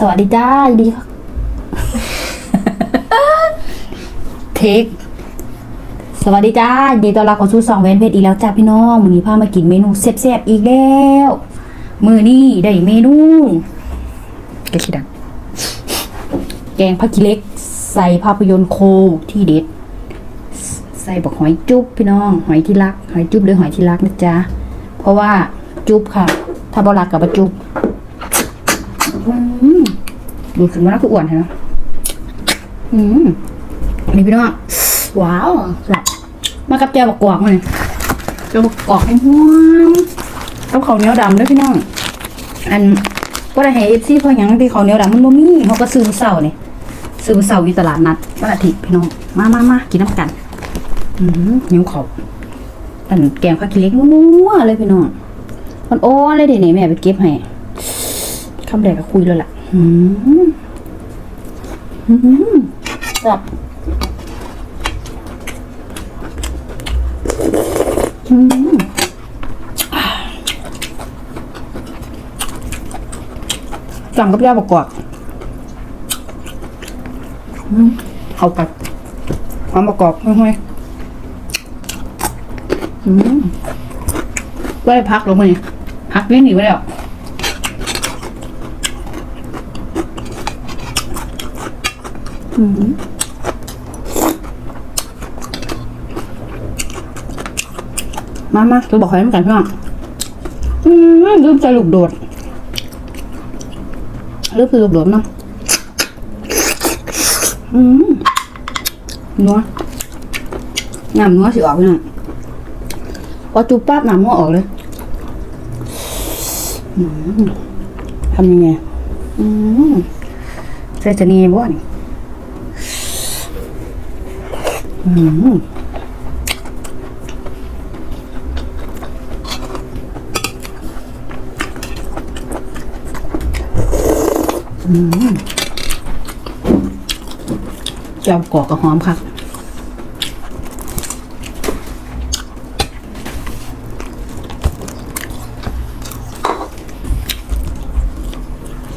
สวัสดีจ้ายินดีค่ะเทคสวัสดีจ้ายินดีต้อนรับเข้าสู่สองเวนเพจอีกแล้วจ้าพี่น้องมื้อนี้พามากินเมนูแซ่บๆอีกแล้ว มื้อนี้ได้เมนูกระชิดังแกงผักขี้เหล็ก ใส่ภาพยนตร์โคที่เด็ด ใส่บอกหอยจุ๊บพี่น้อง หอยที่รัก หอยจุ๊บหรือหอยที่รักนะจ๊ะเพราะว่าจุ๊บค่ะ ถ้าบรักกับปจุ๊บอืม ดูขึ้นมาแล้วคืออ้วนใช่ไหมอืมนี่พี่น้องว้าวหลับมากับแจวบกกอกมาเลยแจวบกกอกให้หวานกับข้าวเหนียวดำด้วยพี่น้อง อันก็ได้ให้เอฟซีเพราะหยังที่ข้าวเหนียวดำมันบ่มีเขาก็ซื้อมื้อเสาร์นี่ซื้อมื้อเสาร์อยู่ตลาดนัดวันอาทิตย์พี่น้อง มามามากินน้ำกัน อืมหิวเขาวอันแกงผักขี้เหล็กนัวๆเลยพี่น้องมันโอ้เลยเดี๋ยวนี้แม่ไปเก็บให้คำแรกก็คุยแล้วล่ะ อืมอืมจับอืมสั่งกับย่าประกอบอืมเขากันหอมประกอบห้อยๆอืมไว้พักลงมาเนี่ยพักเล่นหนีไว้แล้ว มามาตัวบอกให้มันกันพี่น้องอืมลืมใจลูกโดดลืมใจลูกโดดเนาะอืมนัวหน้ำนัวสิออกพี่น้องพอจุบปั๊บน้ำนัวออกเลยทำยังไง อืมใส่จะนีบ่นี่อืม เจ้ากอกกับหอมค่ะ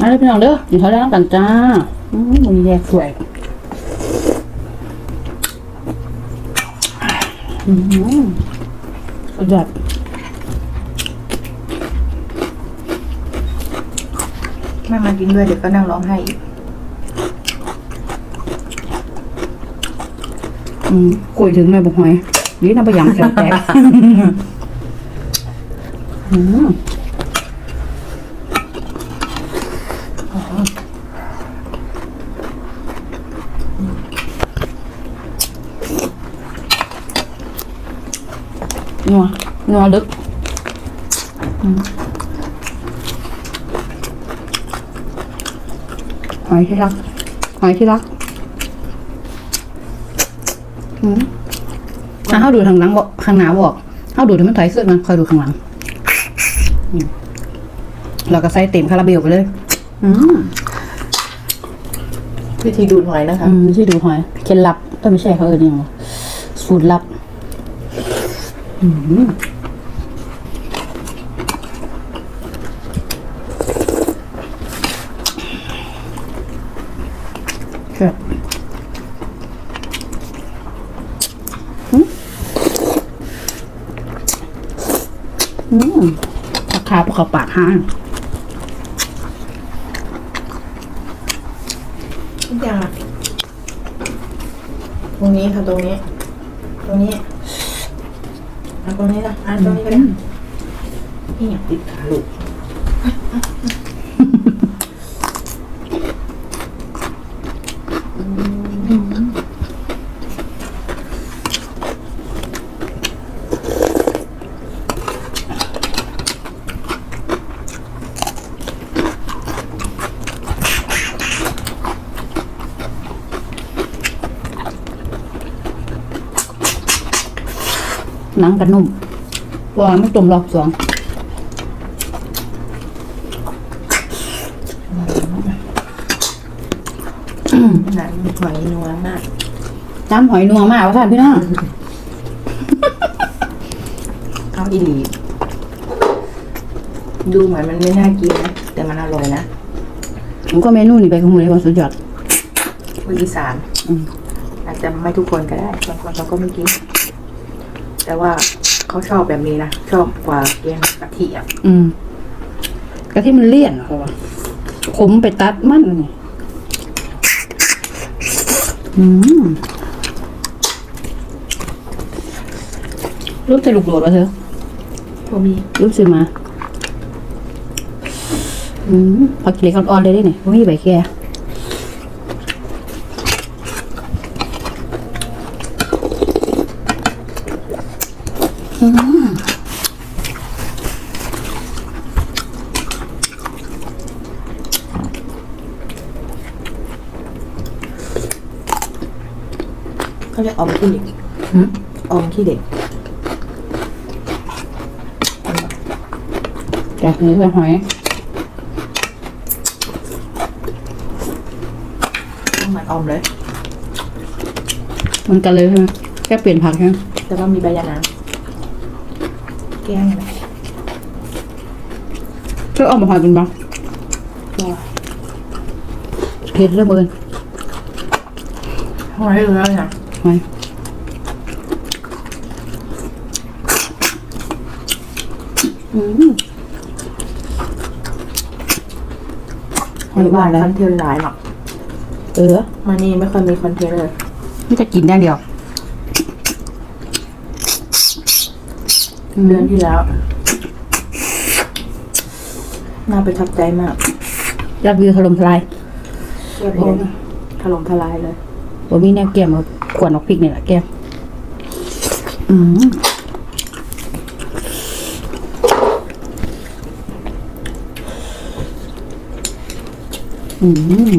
มาเลยพี่น้องเด้อกินข้าวแล้วกันจ้าอืมมันแยกสวย อืม สุดยอดไม่มากินด้วยเดี๋ยวก็นั่งร้องไห้อีกอืมคุยถึงเลยบอกหอยนี่น้ำปลาหยำแตกแตกอืมนัว นัวลึกอืมหอยที่รัก หอยที่รักอืมอะเขาดูทางหลังบอกข้างหน้าบอกเขาดูที่มันถอยขึ้นมันคอยดูข้างหลังอืมเราก็ใส่เต็มคาราเบลไปเลยอืมวิธีดูดหอยนะคะอืมที่ดูหอยเคล็ดลับเออไม่ใช่เขาเออนี่หรอสูตรลับ อืม ครับอืมอืมราคาพวกเขาปากห้างทุกอย่างตรงนี้ค่ะตรงนี้ ตรงนี้เอาตรงนี้ละอันตรงนี้ก็ได้นี่อยากติดขาลูก หนังกันนุ่มว่าไม่ตุ่มรอบสองหนังหอยนัวมากจ้ำหอยนัวมากว่าท่านพี่น้องเอาอีหลี ดูเหมือนมันไม่น่ากินนะ แต่มันอร่อยนะผมก็เมนูนี่ไปขโมยความสุดยอดคนอีสานอืมอาจจะไม่ทุกคนก็ได้บางคนเขาก็ไม่กิน แต่ว่าเขาชอบแบบนี้นะ ชอบกว่าแกงกะทิอะอืมกะที่มันเลี่ยนเหรอวะผมไปตัดมันนี่อืมรูปจะลูกโดดวะเธอพวกมีรูปซื้อมา อืมผักเล็กอ่อนๆเลยได้เนี่ยไม่มีใบแก่อืม เขาเรียกออ มขี้เด็กอืมออมขี้เด็กแกะเนื้อหอยเหมือนออมเลย มันกันเลยใช่ไหมแค่เปลี่ยนผักใช่ไหมแต่ว่ามีใบยะนางแกงนะช่วยเออกมาหอยเป็นบ้างเผ็ดเริ่มเอินหอยเหลืองนะหอยอืม หอยหวานแล้วคอนเทนต์หลายหรอกเออ มานี่ไม่ค่อยมีคอนเทนต์เลยไม่จะกินได้เดียว เดือนที่แล้ว น่าประทับใจมากยอดวิวถล่มทลายยอดเยี่ยมถล่มทลายเลยผมมีแนวแก้มมาขวนออกพริกนี่แหละแก้มอืม อืม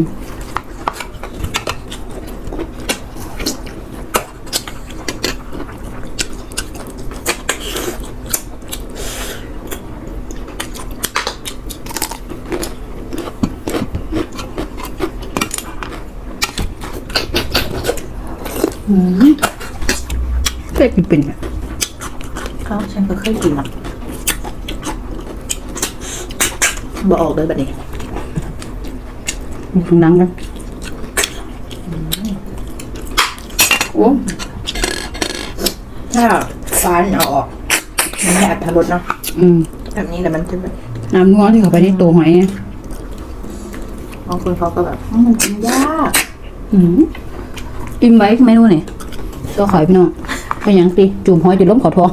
เคยกินเป็นอะเขาฉั นก็เคยกินอะบอกออกเลยแบบนี้มีถุงนังกันโอ้ถ้าฟ้านเอาออกมันไม่อัดทรสเนาะอืมแบบนี้แต่มันจะแบบน้ำนัวที่เขาไปในตัวหอยไงบางคนเขาก็แบบอืมมันกินยากอืมอิ่มไว้ไม่รู้เนี่ยตัวขอยพี่น้องไปหยังตีจุ่มหอยจะล้มเขาท้อง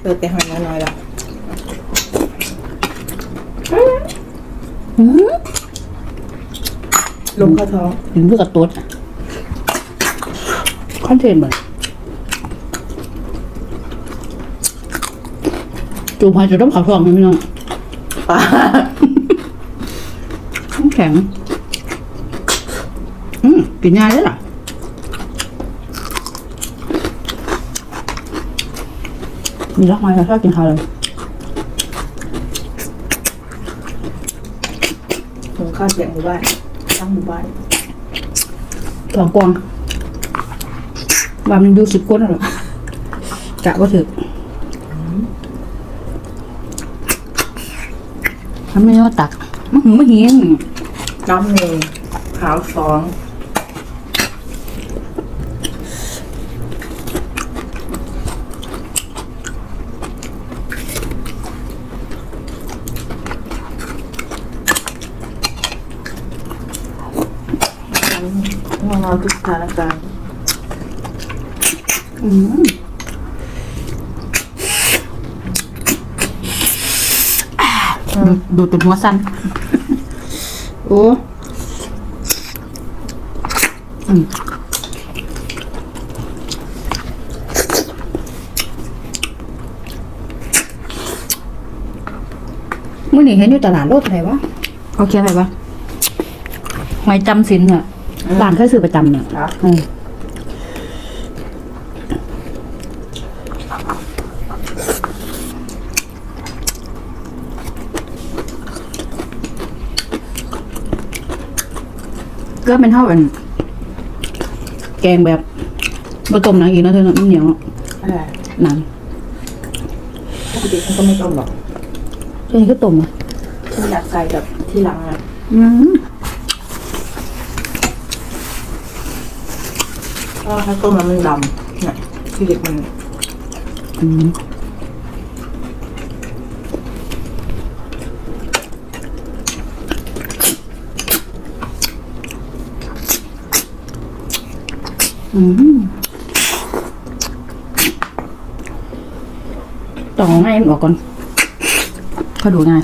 เปิดแต่หอยน้อยๆแล้วอืมลงเข้าท้องถึงเพื่อกับตัวคอนเทนต์เหมือนจุ่มหอยจะล้มเขาท้องนะพี่น้องปลาน้ำแข็ง อืมกินง่ายเลยล่ะ มีรักไหมเราชอบกินข้าวเลยหุงข้าวเสียงหมู่บ้านทั้งหมู่บ้านสองกวางว่ามันดูสิบก้นหรอกกะว่าถึกทำไม่ได้ว่าตักมันหืมไม่เฮียงน้ำหนึ่งขาวสอง มองเราทุกสถานการณ์อืมดูดเป็นหัวสั้นโอ้อืมมื่อนี้เห็นอยู่ตลาดโลดอะไรวะเขาเขียนอะไรวะหอยจำสินอะร้านเคยซื้อประจำเนี่ยครับอืมก็เป็นเท่ากันแกงแบบบะต้มหนังอีกนะเธอเนอะมันเหนียวอะอันอะไรหนังปกติฉันก็ไม่ต้มหรอกเจ้าก็ต้มอะฉันอยากใส่แบบที่หลังอะอืม เพราะถ้าต้มแล้วมันดำเนี่ยที่เด็กมันอืมต้องให้มันออกก่อนเขาดูง่าย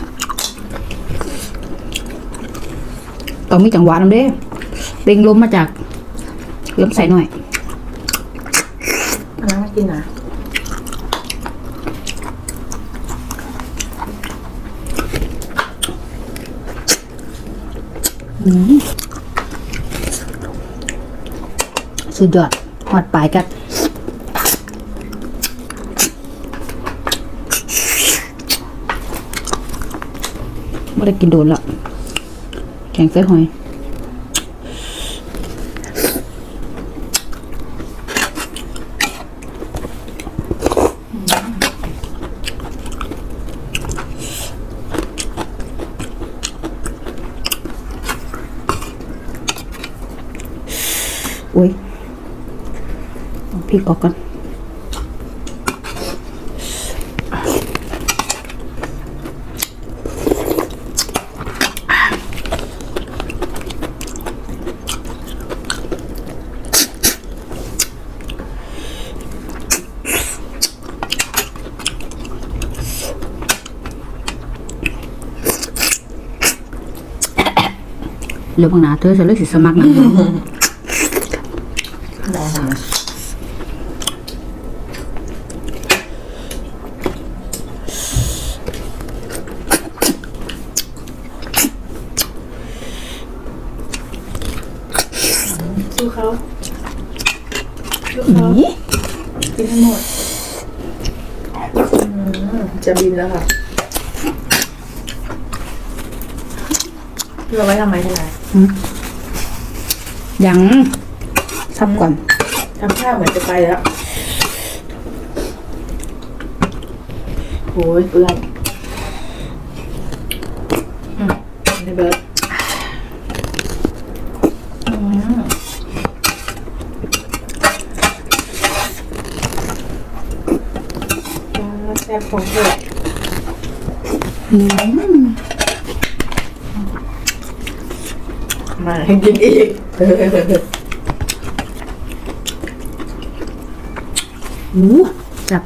ต้องมีจังหวะนำเด้เบ่งลมมาจากลมใส่หน่อย กินนะสุดยอดหอดปลายกันไม่ได้กินโดนละแกงไส้หอย อุ้ยพริกออกก่อนเหลือบางหนาเธอจะเลือกสิสมัครนะ ได้ค่ะ สู้เขาสู้เขานี่กินให้หมดอืมจะบินแล้วค่ะเราไว้ทำไมที่ไหนยังซับก่อนทำท่าเหมือนจะไปแล้วโอ้ยเปื่อนอืมในเบิร์ดอืม แซ่บของเธอมาให้กินอีกหมูจับ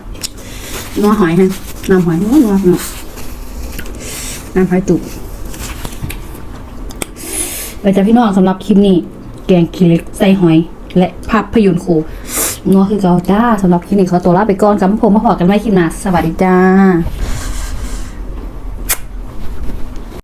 นัวหอยฮะน้ำหอยนัวนัวน้ำหอยตุกไปจ้ะพี่น้องสำหรับคลิปนี้ แกงขี้เล็กใส่หอย และภาพยนตร์โค นัวคือเกาจ้าสำหรับคลิปนี้ขอตัวลาไปก่อนกับผมมาพอกันไว้คลิปหน้าสวัสดีจ้า